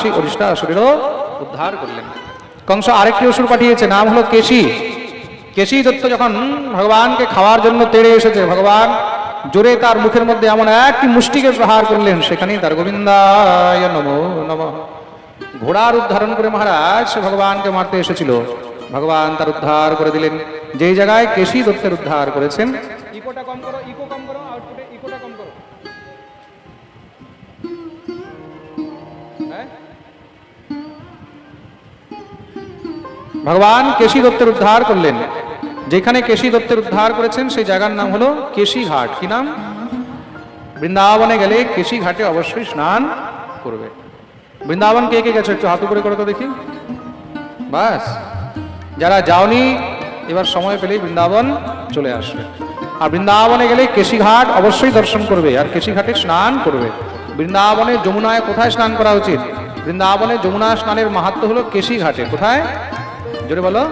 সেই অরিষ্টা অসুরেরও উদ্ধার করলেন। কংস আরেকটি অসুর পাঠিয়েছে, নাম হলো কেশি। কেশি দত্ত যখন ভগবানকে খাওয়ার জন্য তেড়ে এসেছে, ভগবান জোরে তার মুখের মধ্যে এমন একটি মুষ্টিকে প্রহার করলেন, সেখানেই তার গোবিন্দায় নম নম। ঘোড়ার উদ্ধারণ করে মহারাজ সে ভগবানকে মারতে এসেছিল। ভগবান তার উদ্ধার করে দিলেন। যেই জায়গায় কেশি দত্তের উদ্ধার করেছেন, ইকোটা কম করো, ইকো কম করো, আউটপুটে ইকোটা কম করো। ভগবান কেশি দত্তের উদ্ধার করলেন। যেখানে কেশি দত্তের উদ্ধার করেছেন, সেই জায়গার নাম হলো কেশি ঘাট। কি নাম? বৃন্দাবনে গেলে কেশি ঘাটে অবশ্যই স্নান করবে। বৃন্দাবন কে কে গেছে? একটু হাত উপরে করে তো দেখি। বাস। যারা যাওনি, এবার সময় পেলেই বৃন্দাবন চলে আসবে। আর বৃন্দাবনে গেলে কেশি ঘাট অবশ্যই দর্শন করবে আর কেশি ঘাটে স্নান করবে। বৃন্দাবনে যমুনায় কোথায় স্নান করা উচিত? বৃন্দাবনে যমুনা স্নানের মাহাত্ম হলো কেশি ঘাটে। কোথায়? জোরে বলো।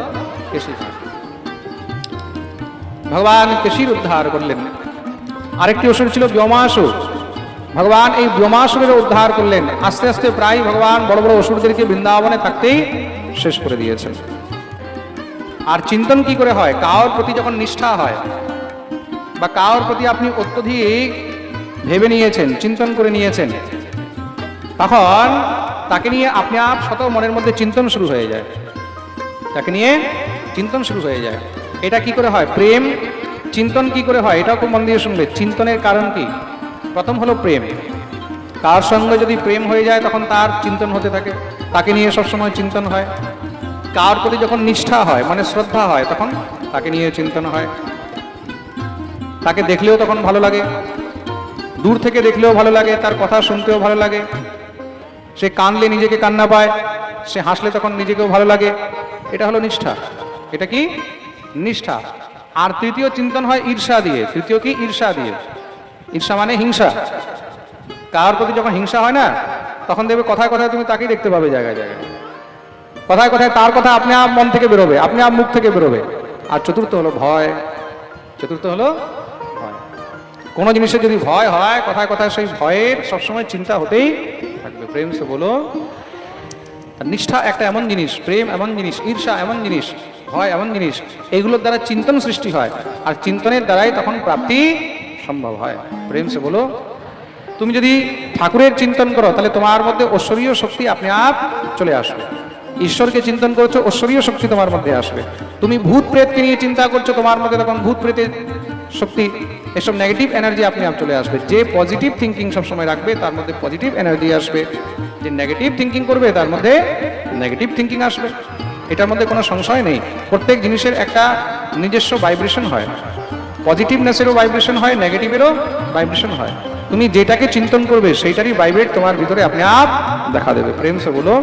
ভগবান কেশির উদ্ধার করলেন। আরেকটি অসুর ছিল ব্যোমাসুর ভগবান এই ব্যোমাসুরের উদ্ধার করলেন। আস্তে আস্তে প্রায় ভগবান বড় বড় অসুরদেরকে বৃন্দাবনে থাকতেই শেষ করে দিয়েছেন আর চিন্তন কি করে হয়? কাওর প্রতি যখন নিষ্ঠা হয় বা কাওর প্রতি আপনি অত্যধিক ভেবে নিয়েছেন, চিন্তন করে নিয়েছেন, তখন তাকে নিয়ে আপনি আপ শত মনের মধ্যে চিন্তন শুরু হয়ে যায়। তাকে নিয়ে চিন্তন শুরু হয়ে যায়। এটা কি করে হয়? প্রেম। চিন্তন কি করে হয়? এটাও খুব মন দিয়ে শুনবে। চিন্তনের কারণ কি? প্রথম হলো প্রেম। কার সঙ্গে যদি প্রেম হয়ে যায়, তখন তার চিন্তন হতে থাকে। তাকে নিয়ে সবসময় চিন্তন হয়। কার প্রতি যখন নিষ্ঠা হয় মানে শ্রদ্ধা হয়, তখন তাকে নিয়ে চিন্তন হয়। তাকে দেখলেও তখন ভালো লাগে। দূর থেকে দেখলেও ভালো লাগে। তার কথা শুনতেও ভালো লাগে। সে কানলে নিজেকে কান্না পায়। সে হাসলে তখন নিজেকেও ভালো লাগে। এটা হলো নিষ্ঠা। এটা কি? নিষ্ঠা। আর তৃতীয় চিন্তন হয় ঈর্ষা দিয়ে। তৃতীয় কি? ঈর্ষা দিয়ে। ঈর্ষা মানে হিংসা। কার প্রতি যখন হিংসা হয় না, তখন দেখবে কথায় কথায় তুমি তাকেই দেখতে পাবে জায়গায় জায়গায়। কথায় কথায় তার কথা আপনি আপ মন থেকে বেরোবে, আপনি আপ মুখ থেকে বেরোবে। আর চতুর্থ হলো ভয়। চতুর্থ হলো ভয়। কোনো জিনিসের যদি ভয় হয়, কথায় কথায় সেই ভয়ের সবসময় চিন্তা হতেই থাকবে। প্রেম সে বলো নিষ্ঠা একটা এমন জিনিস, প্রেম এমন জিনিস, ঈর্ষা এমন জিনিস, ভয় এমন জিনিস এইগুলোর দ্বারা চিন্তন সৃষ্টি হয়। আর চিন্তনের দ্বারাই তখন প্রাপ্তি সম্ভব হয়। প্রেম সে বলো, তুমি যদি ঠাকুরের চিন্তন করো, তাহলে তোমার মধ্যে ঐশ্বরীয় শক্তি আপনি আপ চলে আসবে। ঈশ্বরকে চিন্তন করছ, ঐশ্বরীয় শক্তি তোমার মধ্যে আসবে। তুমি ভূত প্রেতকে নিয়ে চিন্তা করছ, তোমার মধ্যে তখন ভূত প্রেতের শক্তি, এসব নেগেটিভ এনার্জি আপনি আপ চলে আসবে। যে পজিটিভ থিঙ্কিং সবসময় রাখবে, তার মধ্যে পজিটিভ এনার্জি আসবে। যে নেগেটিভ থিঙ্কিং করবে, তার মধ্যে নেগেটিভ থিঙ্কিং আসবে। এটার মধ্যে কোনো সংশয় নেই। প্রত্যেক জিনিসের একটা নিজস্ব ভাইব্রেশন হয়। পজিটিভনেসেরও ভাইব্রেশন হয় নেগেটিভেরও ভাইব্রেশন হয়। তুমি যেটাকে চিন্তন করবে, সেইটারই ভাইব্রেট তোমার ভিতরে আপনি আপ দেখা দেবে। প্রেম সে বলো,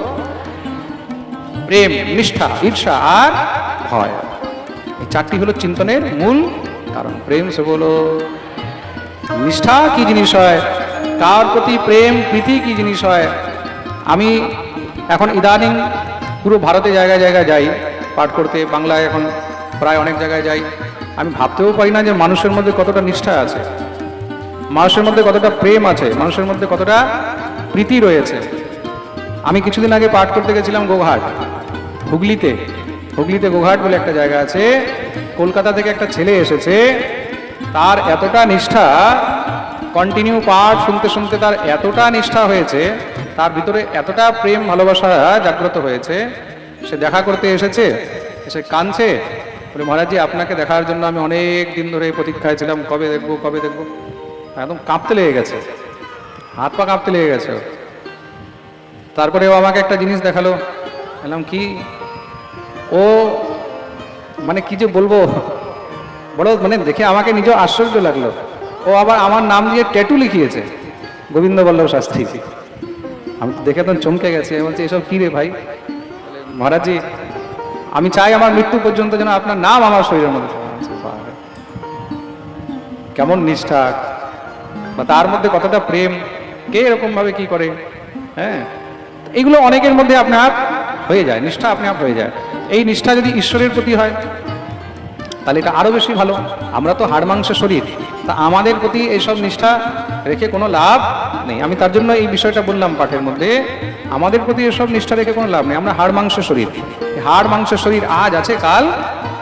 প্রেম, নিষ্ঠা, ঈর্ষা আর ভয়। এই চারটি হলো চিন্তনের মূল কারণ। প্রেম সে বলো, নিষ্ঠা কি জিনিস হয়? কার প্রতি প্রেম, প্রীতি কি জিনিস হয়? আমি এখন ইদানিং পুরো ভারতে জায়গায় জায়গায় যাই, পাঠ করতে, বাংলায় এখন প্রায় অনেক জায়গায় যাই। আমি ভাবতেও পারি না যে মানুষের মধ্যে কতটা নিষ্ঠা আছে, মানুষের মধ্যে কতটা প্রেম আছে, মানুষের মধ্যে কতটা প্রীতি রয়েছে। আমি কিছুদিন আগে পাঠ করতে গেছিলাম গোঘাট, হুগলিতে হুগলিতে গোঘাট বলে একটা জায়গা আছে। কলকাতা থেকে একটা ছেলে এসেছে, তার এতটা নিষ্ঠা কন্টিনিউ পাঠ শুনতে শুনতে তার এতটা নিষ্ঠা হয়েছে, তার ভিতরে এতটা প্রেম ভালোবাসা জাগ্রত হয়েছে, সে দেখা করতে এসেছে, এসে কাঁদছে, বলে মহারাজজি আপনাকে দেখার জন্য আমি অনেক দিন ধরে প্রতীক্ষায় ছিলাম, কবে দেখব কবে দেখব? একদম কাঁপতে লেগে গেছে, হাত পা কাঁপতে লেগে গেছে। তারপরে ও আমাকে একটা জিনিস দেখাল, বললাম, কি? ও মানে কি যে বলব? বড় মানে দেখে আমাকে নিজেও আশ্চর্য লাগল। ও আবার আমার নাম দিয়ে ট্যাটু লিখিয়েছে। গোবিন্দ বল্লভ শাস্ত্রী। আমি তো দেখে তো চমকে গেছে। বলছি, এসব কি রে ভাই? মহারাজজি, আমি চাই আমার মৃত্যু পর্যন্ত যেন আপনার নাম আমার শরীরের মধ্যে কেমন নিষ্ঠা। বা তার মধ্যে কতটা প্রেম। কে এরকম ভাবে কি করে? হ্যাঁ? এগুলো অনেকের মধ্যে আপনার আপ হয়ে যায়। নিষ্ঠা আপনি আপ হয়ে যায়। এই নিষ্ঠা যদি ঈশ্বরের প্রতি হয় তাহলে এটা আরও বেশি ভালো। আমরা তো হাড় মাংসের শরীর। তা আমাদের প্রতি এইসব নিষ্ঠা রেখে কোনো লাভ নেই। আমি তার জন্য এই বিষয়টা বললাম পাঠের মধ্যে। আমাদের প্রতি এসব নিষ্ঠা রেখে কোনো লাভ নেই। আমরা হাড় মাংসের শরীর। হাড় মাংসের শরীর আজ আছে, কাল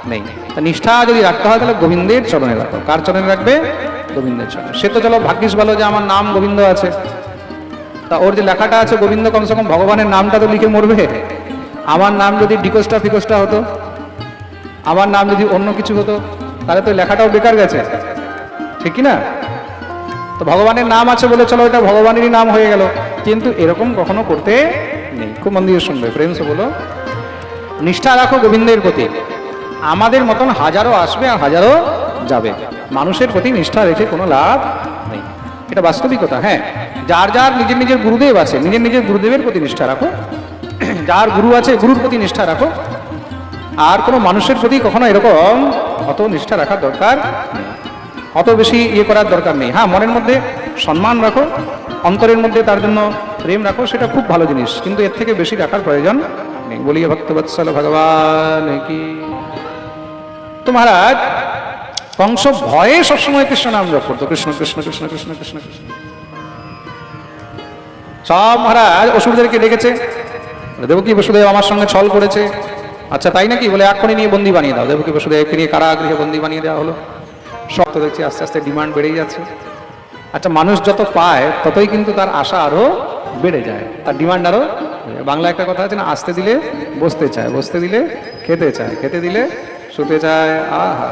নেই। তা নিষ্ঠা যদি রাখতে হয় তাহলে গোবিন্দের চরণে রাখো। কার চরণে রাখবে? গোবিন্দের চরণে। সে তো চলো ভাগ্যিস ভালো যে আমার নাম গোবিন্দ আছে। তা ওর যে লেখাটা আছে, গোবিন্দ কমসে কম ভগবানের নামটা তো লিখে মরবে। আমার নাম যদি ডিকোস্টা ফিকোস্টা হতো। আমার নাম যদি অন্য কিছু হতো, তাহলে তো লেখাটাও বেকার গেছে। ঠিক কি না? তো ভগবানের নাম আছে বলে চলো, এটা ভগবানেরই নাম হয়ে গেল। কিন্তু এরকম কখনো করতে নেই। খুব মন দিয়ে শুনবে প্রেমসে বলো। নিষ্ঠা রাখো গোবিন্দের প্রতি। আমাদের মতন হাজারো আসবে আর হাজারো যাবে। মানুষের প্রতি নিষ্ঠা রেখে কোনো লাভ নেই। এটা বাস্তবিকতা হ্যাঁ। যার যার নিজের নিজের গুরুদেব আছে, নিজের নিজের গুরুদেবের প্রতি নিষ্ঠা রাখো। যার গুরু আছে, গুরুর প্রতি নিষ্ঠা রাখো। আর কোনো মানুষের প্রতি কখনো এরকম অত নিষ্ঠা রাখার দরকার নেই। অত বেশি ইয়ে করার দরকার নেই। হ্যাঁ মনের মধ্যে সম্মান রাখো, অন্তরের মধ্যে তার জন্য প্রেম রাখো, সেটা খুব ভালো জিনিস, কিন্তু এর থেকে বেশি রাখার প্রয়োজন নেই। বলিয়ে ভক্তবৎসল ভগবান কি? তো মহারাজ, কংস ভয়ে সবসময় কৃষ্ণ নাম জপ করতো। কৃষ্ণ কৃষ্ণ কৃষ্ণ কৃষ্ণ কৃষ্ণ কৃষ্ণ। সব মহারাজ অসুরদেরকে ডেকেছে। দেবকী বসুদেব আমার সঙ্গে ছল করেছে। আচ্ছা তাই নাকি? বলে এক্ষুনি নিয়ে বন্দি বানিয়ে দাও। দেবকী বসুদেবকে নিয়ে কারাগৃহে বন্দি বানিয়ে দেওয়া হলো। সব তো দেখছি আস্তে আস্তে ডিমান্ড বেড়েই যাচ্ছে। আচ্ছা মানুষ যত পায়, ততই কিন্তু তার আশা আরও বেড়ে যায়। তার ডিমান্ড আরও বাংলা একটা কথা আছে না, আসতে দিলে বসতে চায়, বসতে দিলে খেতে চায়, খেতে দিলে শুতে চায়। আহা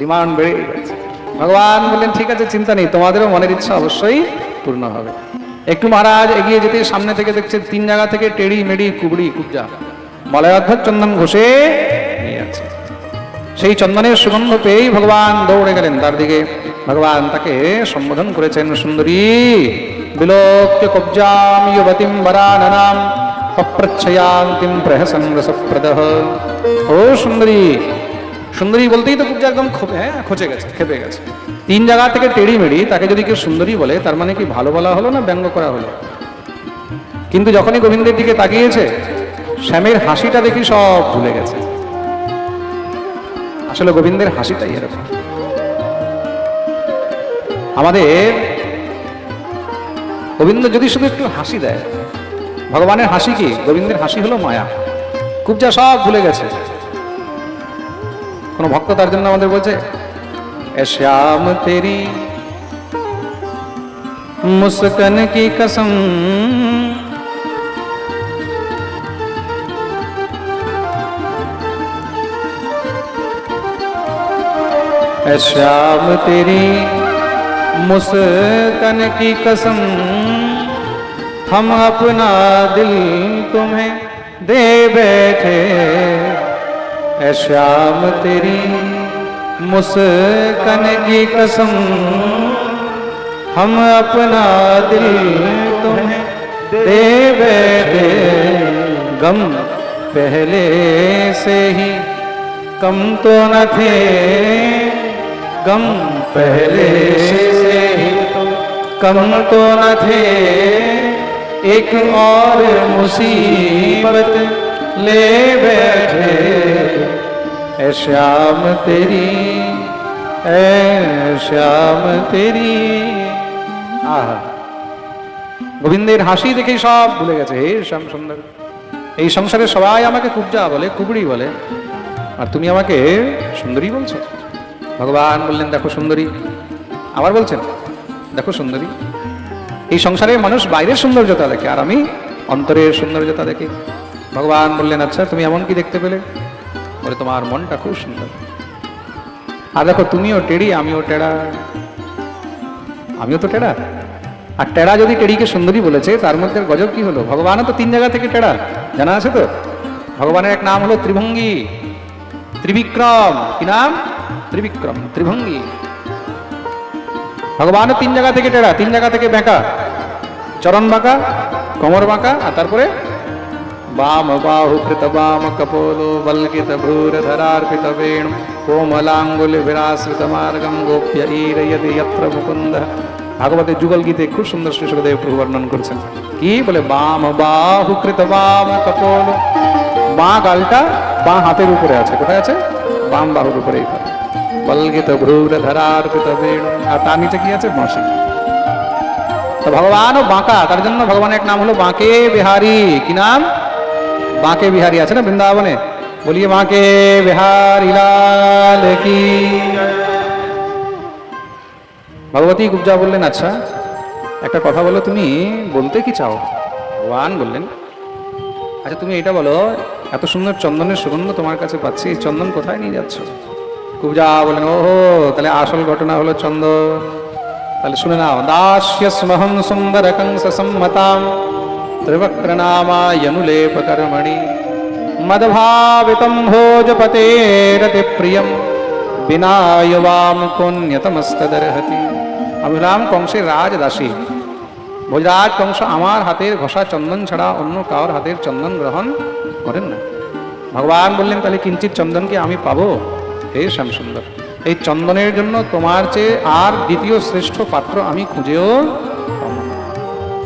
ডিমান্ড বেড়ে যাচ্ছে। ভগবান বললেন, ঠিক আছে, চিন্তা নেই, তোমাদেরও মনের ইচ্ছা অবশ্যই পূর্ণ হবে। একটু মহারাজ এগিয়ে যেতে, সামনে থেকে দেখছে তিন জায়গা থেকে টেড়ি মেড়ি কুবড়ি, কুবজা। মলয়াধ্বজ চন্দন ঘষে। নিয়ে যাচ্ছে সেই চন্দনের সুগন্ধ পেয়েই ভগবান দৌড়ে গেলেন তার দিকে। ভগবান তাকে সম্বোধন করেছেন, সুন্দরী, বিলোক্য কব্জাম যুবতিম বরাননাম, অপ্রচ্ছয়ান্তিম প্রহসন রসপ্রদহ। ও সুন্দরী সুন্দরী বলতেই তো কুবজা একদম হ্যাঁ খচে গেছে, খেপে গেছে। তিন জায়গা থেকে টেড়ি মেড়ি তাকে যদি কেউ সুন্দরী বলে, তার মানে কি ভালো বলা হলো না ব্যঙ্গ করা হলো? কিন্তু যখনই গোবিন্দের দিকে তাকিয়েছে শ্যামের হাসিটা দেখি সব ভুলে গেছে। আসলে গোবিন্দের হাসিটাই এরকম। আমাদের গোবিন্দ যদি শুধু একটু হাসি দেয়, ভগবানের হাসি কি? গোবিন্দের হাসি হলো মায়া। কুবজা সব ভুলে গেছে। কোন ভক্ত তার জন্য আমাদের বলছে শ্যাম তেরি, মুস্কন কি কসম श्याम तेरी मुस्कन की कसम। हम अपना दिल तुम्हें दे बैठे। श्याम तेरी मुस्कन की कसम। हम अपना दिल तुम्हें दे बैठे। गम पहले से ही कम तो न थे। गम पहले से ही तो कम तो न थे एक और मुसीबत ले बैठे ऐ श्याम तेरी ऐ श्याम तेरी আহা গোবিন্দের হাসি দেখেই সব ভুলে গেছে হে শ্যাম সুন্দর এই সংসারে সবাই আমাকে কুবজা বলে কুবড়ি বলে আর তুমি আমাকে সুন্দরী বলছো ভগবান বললেন, দেখো সুন্দরী। আবার বলছেন, দেখো সুন্দরী, এই সংসারে মানুষ বাইরের সৌন্দর্যতা দেখে আর আমি অন্তরের সৌন্দর্যতা দেখি। ভগবান বললেন আচ্ছা তুমি এমন কি দেখতে পেলে? বলে, তোমার মনটা খুব সুন্দর। আর দেখো, তুমিও টেড়ি, আমিও টেড়া। আমিও তো টেড়া? আর টেড়া যদি টেড়িকে সুন্দরী বলেছে, তার মধ্যে গজব কি হলো? ভগবানও তো তিন জায়গা থেকে টেড়া, জানা আছে তো? ভগবানের এক নাম হলো ত্রিভঙ্গী, ত্রিবিক্রম। কি নাম? ত্রিবিক্রম, ত্রিভঙ্গী। ভগবানও তিন জায়গা থেকে টেড়া তিন জায়গা থেকে বেঁকা চরণ বাঁকা, কোমর বাঁকা, আর তারপরে বাম বাহু কৃত বাম, কপোলো, বলকিত ভ্রূর, ধরার্পিত বেণু, কোমলাঙ্গুল বিরাশ্রিত মার্গম, গোপ্য ঈরয়তি যত্র মুকুন্দ। ভাগবতের যুগল গীতে খুব সুন্দর শ্রী সুখদেব প্রভু বর্ণন করছেন। কি? বলে বাম বাহু কৃত বাম, কপোল। বাঁ গালটা বাঁ হাতের উপরে আছে। কোথায় আছে? বাম বাহুর উপরে বলগিত ভ্রূর ধরার্পিত বেণু আর তার নিচে কি আছে বাঁশি? তো ভগবানও বাঁকা, তার জন্য ভগবানের এক নাম হলো বাঁকে বিহারী। কি নাম? বাঁকে বিহারী আছে না বৃন্দাবনে? বলিয়ে বাঁকে বিহারী লাল কি? ভগবতী গুপ্জা বললেন আচ্ছা একটা কথা বলো তুমি, বলতে কি চাও? ভগবান বললেন আচ্ছা তুমি এটা বলো, এত সুন্দর চন্দনের সুগন্ধ তোমার কাছে পাচ্ছি চন্দন কোথায় নিয়ে যাচ্ছ? কুবজা বলেন ওহো, তাহলে আসল ঘটনা হলো চন্দন তাহলে শুনে নাও। দাস্যস্মহং সুন্দর কংস সম্মতাম ত্রিবক্রনামায়নুলেপ কর্মণি মদভাবিতম ভোজপতেরতি প্রিয়ম বিনায়বাম কন্যতমস্তদর্হতি আমি হলাম কংসের রাজদাসী। ভোজরাজ কংস, আমার হাতের ঘষা চন্দন ছাড়া অন্য কারোর হাতের চন্দন গ্রহণ করেন না। ভগবান বললেন, তাহলে কিঞ্চিত চন্দন কি আমি পাবো? হে শ্যামসুন্দর এই চন্দনের জন্য তোমার চেয়ে আর দ্বিতীয় শ্রেষ্ঠ পাত্র আমি খুঁজেও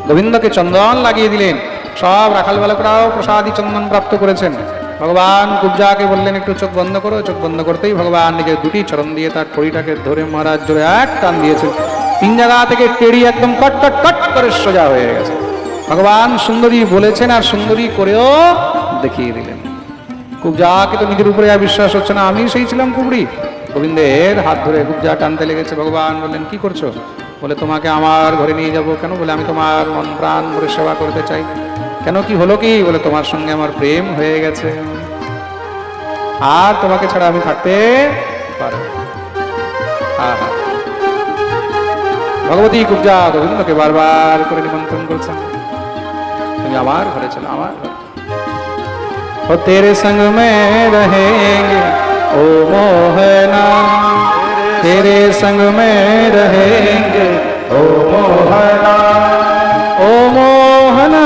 গোবিন্দকে চন্দন লাগিয়ে দিলেন। সব রাখাল বালকরাও প্রসাদী চন্দন প্রাপ্ত করেছেন। ভগবান কুবজাকে বললেন, একটু চোখ বন্ধ করো, চোখ বন্ধ করতেই ভগবান নিজের দুটি চরণ দিয়ে তার পরিটাকে ধরে মহারাজ জোরে এক টান দিয়েছেন। তিন জায়গা থেকে টেড়ি একদম কট কট কট করে সোজা হয়ে গেছে। ভগবান সুন্দরী বলেছেন আর সুন্দরী করেও দেখিয়ে দিলেন। কুবজাকে তো নিজের উপরে বিশ্বাস হচ্ছে না আমি সেই ছিলাম কুবড়ি। গোবিন্দের হাত ধরে কুবজা টানতে লেগেছে, ভগবান বললেন, কি করছ? বলে, তোমাকে আমার ঘরে নিয়ে যাব কেন? বলে, আমি তোমার মন প্রাণ ভরে সেবা করতে চাই। কেন কি হলো কি? বলে, তোমার সঙ্গে আমার প্রেম হয়ে গেছে। আর তোমাকে ছাড়া আমি থাকতে পারব না। আহা। ভগবতী কুবজা গোবিন্দকে বারবার করে নিমন্ত্রণ করছেন। তুমি আমার ঘরে চলো, আমার ঘরে और तेरे संग में रहेंगे। ओ मोहना तेरे संग में रहेंगे। ओ मोहना ओ मोहना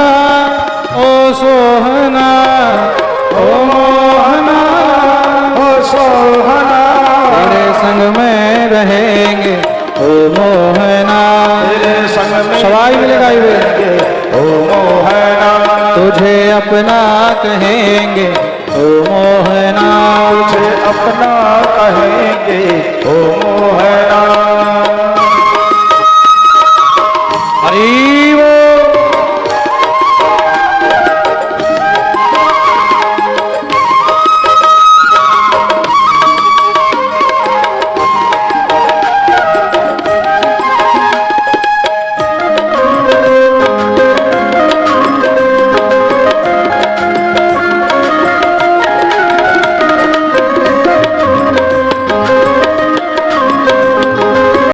ओ सोहना ओ मोहना ओ सोहना। तेरे संग में रहेंगे। ओ मोहना तेरे संग में सवाई मिलेगा ये। ओ मोहना तुझे अपना कहेंगे। ओ मोहना तुझे अपना कहेंगे। ओ मोहना